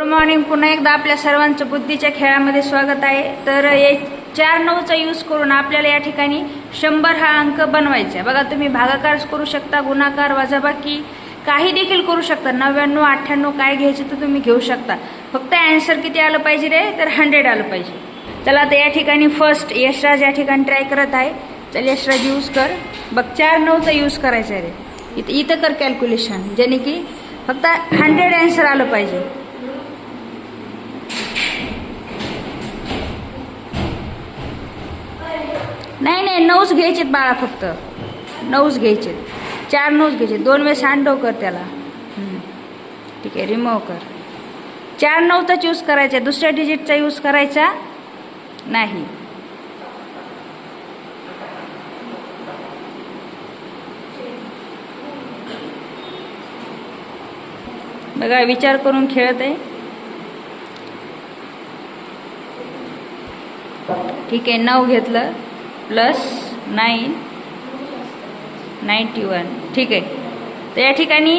Good morning पुन्हा एकदा आपल्या सर्वांचं बुद्धीच्या खेळामध्ये स्वागत आहे. तर हे चार नऊचा यूज करून आपल्याला या ठिकाणी शंभर हा अंक बनवायचा आहे. बघा तुम्ही भागाकार करू शकता गुणाकार वजाबाकी काही देखील करू शकता. नव्याण्णव अठ्ठ्याण्णव काय घ्यायचे तर तुम्ही घेऊ शकता. फक्त अँसर किती आलं पाहिजे रे? तर हंड्रेड आलं पाहिजे. चला आता या ठिकाणी फर्स्ट यशराज या ठिकाणी ट्राय करत आहे. चल यशराज यूज कर. बघ चार नऊचा यूज करायचा रे. इथं इथं कर कॅल्क्युलेशन ज्याने की फक्त हंड्रेड अँसर आलं पाहिजे नाही नाही नऊच घ्यायचेत बाळा फक्त. नऊच घ्यायचे चार नऊच घ्यायचे दोन वेळेस हँडो कर त्याला. ठीक आहे रिमूव्ह कर. चार नऊचाच यूज करायचा दुसऱ्या डिजिटचा यूज करायचा नाही. बघा विचार करून खेळत आहे. ठीक आहे नऊ घेतलं. Plus nine ninety one. ठीक आहे. तर या ठिकाणी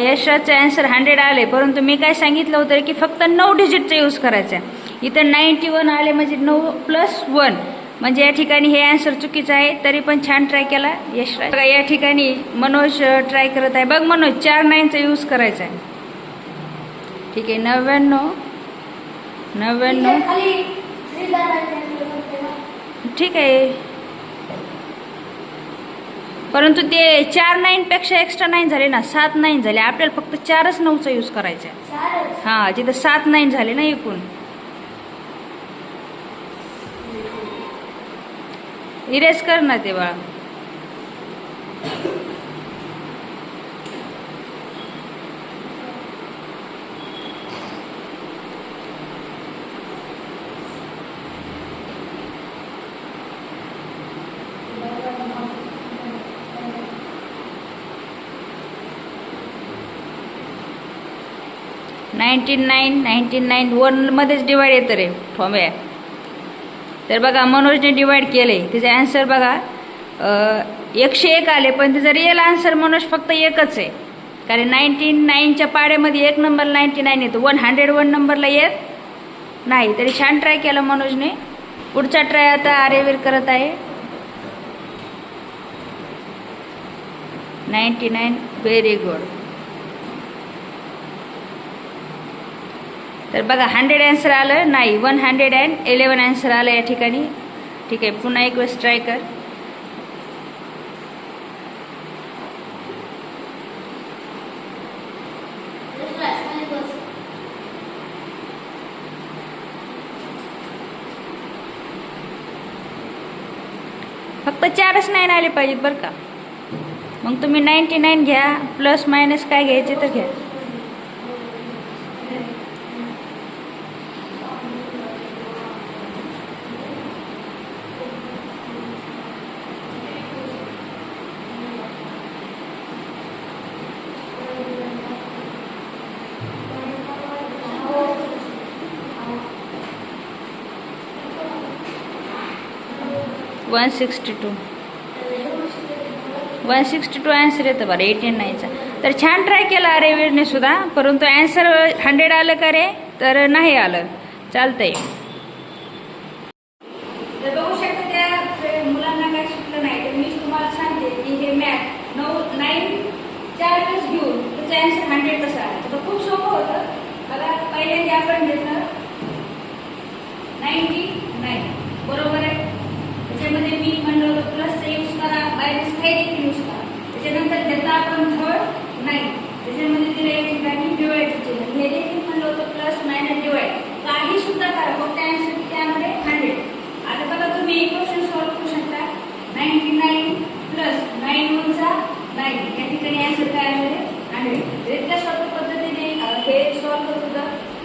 यशाचं ॲन्सर हंड्रेड आले. परंतु मी काय सांगितलं होतं की फक्त नऊ डिजिटचा यूज करायचा आहे. इथं नाईन्टी वन आले म्हणजे नऊ प्लस वन म्हणजे या ठिकाणी हे ॲन्सर चुकीचं आहे. तरी पण छान ट्राय केला यशराज या ठिकाणी मनोज ट्राय करत आहे. बघ मनोज चार नाईनचा यूज करायचा आहे. ठीक आहे. नव्याण्णव नव्याण्णव. ठीक आहे. परंतु ते चार नाईन पेक्षा एक्स्ट्रा नाईन झाले ना सात नाईन झाले. आपल्याला फक्त चारच नऊचा यूज करायचा. हा जिथं सात नाईन झाले ना एकूण. इरेज कर ना ते बाळा. नाईन्टी नाईन नाईन्टी नाईन वनमध्येच डिवाईड येतं रे. फॉर्म्या तर बघा मनोजने डिवाईड केले त्याचे आन्सर बघा एकशे एक आले पण त्याचं रिअल आन्सर मनोज फक्त एकच आहे. कारण नाईन्टी नाईनच्या पाड्यामध्ये एक नंबर नाईन्टी नाईन येतो. वन हंड्रेड वन नंबरला येत नाही. तरी छान ट्राय केला मनोजने. पुढचा ट्राय आता आर्यवीर करत आहे. नाईन्टी नाईन व्हेरी गुड तर बघा हंड्रेड ॲन्सर आलं. नाही one hundred and eleven answer आलं या ठिकाणी. ठीक आहे पुन्हा एक वेळेस ट्राय कर. फक्त चारच नाईन आले पाहिजेत बरं का. मग तुम्ही नाईन्टी नाईन घ्या प्लस मायनस काय घ्यायचे तर घ्या. One sixty two one sixty two answer येतं बरं एटी नाईनचा तर छान ट्राय केला अरे वीरने सुद्धा परंतु ॲन्सर हंड्रेड आलं का रे? तर नाही आलं. चालतंय. बघू शकता त्या मुलांना काय सुटलं नाही तर मीच तुम्हाला सांगते की हे मॅथ नऊ नाईन चार घेऊन ॲन्सर हंड्रेड कसं आलं. तर खूप सोपं होतं. मला पहिल्यांदा आपण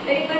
very good